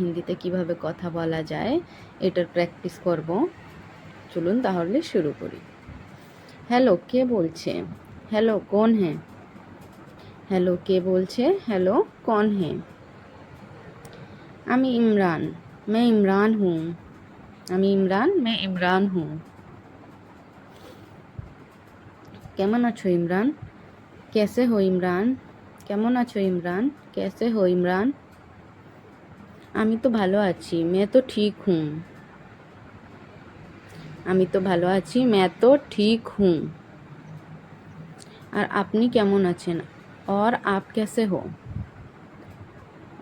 হিন্দিতে কিভাবে কথা বলা যায় এটার প্র্যাকটিস করব চলুন তাহলে শুরু করি হ্যালো কে বলছে হ্যালো কোন হ্যাঁ হ্যালো কে বলছে হ্যালো कौन है আমি ইমরান मैं ইমরান हूँ আমি ইমরান मैं ইমরান हूँ কেমন আছো ইমরান कैसे हो ইমরান কেমন আছো ইমরান कैसे हो ইমরান আমি তো ভালো আছি मैं तो ठीक हूँ আমি তো ভালো আছি मैं तो ठीक हूँ আর আপনি কেমন আছেন और आप कैसे हो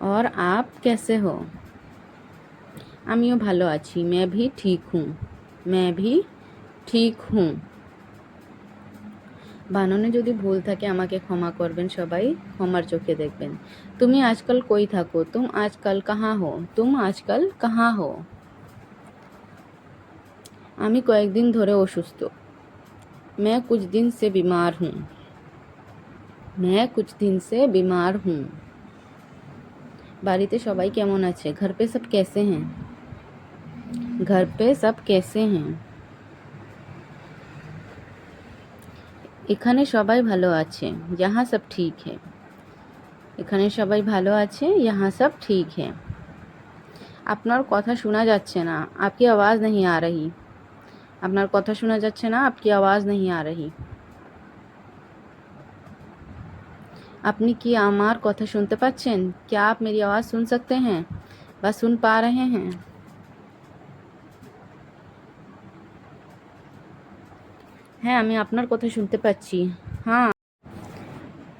और आप कैसे हो আমিও ভালো আছি मैं भी ठीक हूँ मैं भी ঠিক হুঁ বানানে যদি ভুল থাকে আমাকে ক্ষমা করবেন সবাই ক্ষমার চোখে দেখবেন তুমি আজকাল কই থাকো তুম আজকাল কাহা হো তুম আজকাল কাহা হো আমি কয়েকদিন ধরে অসুস্থ मैं कुछ दिन से बीमार हूँ मैं कुछ दिन से बीमार हूँ বাড়িতে সবাই কেমন আছে घर पे सब कैसे हैं घर पे सब कैसे हैं এখানে সবাই ভালো আছে यहाँ सब ठीक है এখানে সবাই ভালো আছে यहाँ सब ठीक है আপনার কথা শোনা যাচ্ছে না आपकी आवाज़ नहीं आ रही আপনার কথা শোনা যাচ্ছে না आपकी आवाज़ नहीं आ रही আপনি কি আমার কথা শুনতে পাচ্ছেন क्या आप मेरी आवाज़ सुन सकते हैं বা सुन पा रहे हैं হ্যাঁ আমি আপনার কথা শুনতে পাচ্ছি हाँ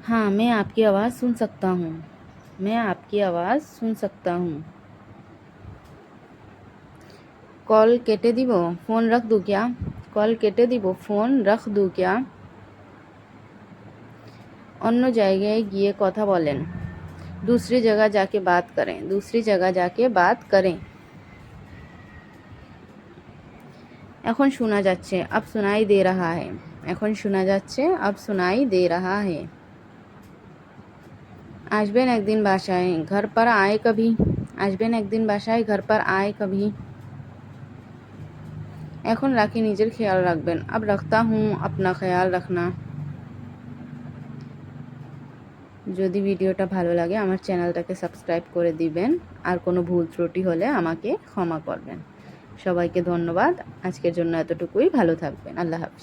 हाँ मैं आपकी आवाज़ सुन सकता हूँ मैं आपकी आवाज़ सुन सकता हूँ কল কেটে দিব ফোন रख दूँ क्या কল কেটে দিব ফোন रख दूँ क्या অন্য জায়গায় গিয়ে কথা বলেন दूसरी जगह जाके बात करें दूसरी जगह जाके बात करें এখন শোনা যাচ্ছে, আপ শোনাই দে রাহা হে। এখন শোনা যাচ্ছে, আপ শোনাই দে রাহা হে। আসবেন একদিন বাসায়, ঘর পর আয় কভি। আসবেন একদিন বাসায়, ঘর পর আয় কভি। এখন রাখি নিজের খেয়াল রাখবেন। আব রাখতা হুম আপনা খেয়াল রাখনা। যদি ভিডিওটা ভালো লাগে, আমার চ্যানেলটাকে সাবস্ক্রাইব করে দিবেন। আর কোনো ভুল ত্রুটি হলে আমাকে ক্ষমা করবেন। সবাইকে ধন্যবাদ। আজকের জন্য এতটুকুই। ভালো থাকবেন। আল্লাহ হাফিজ।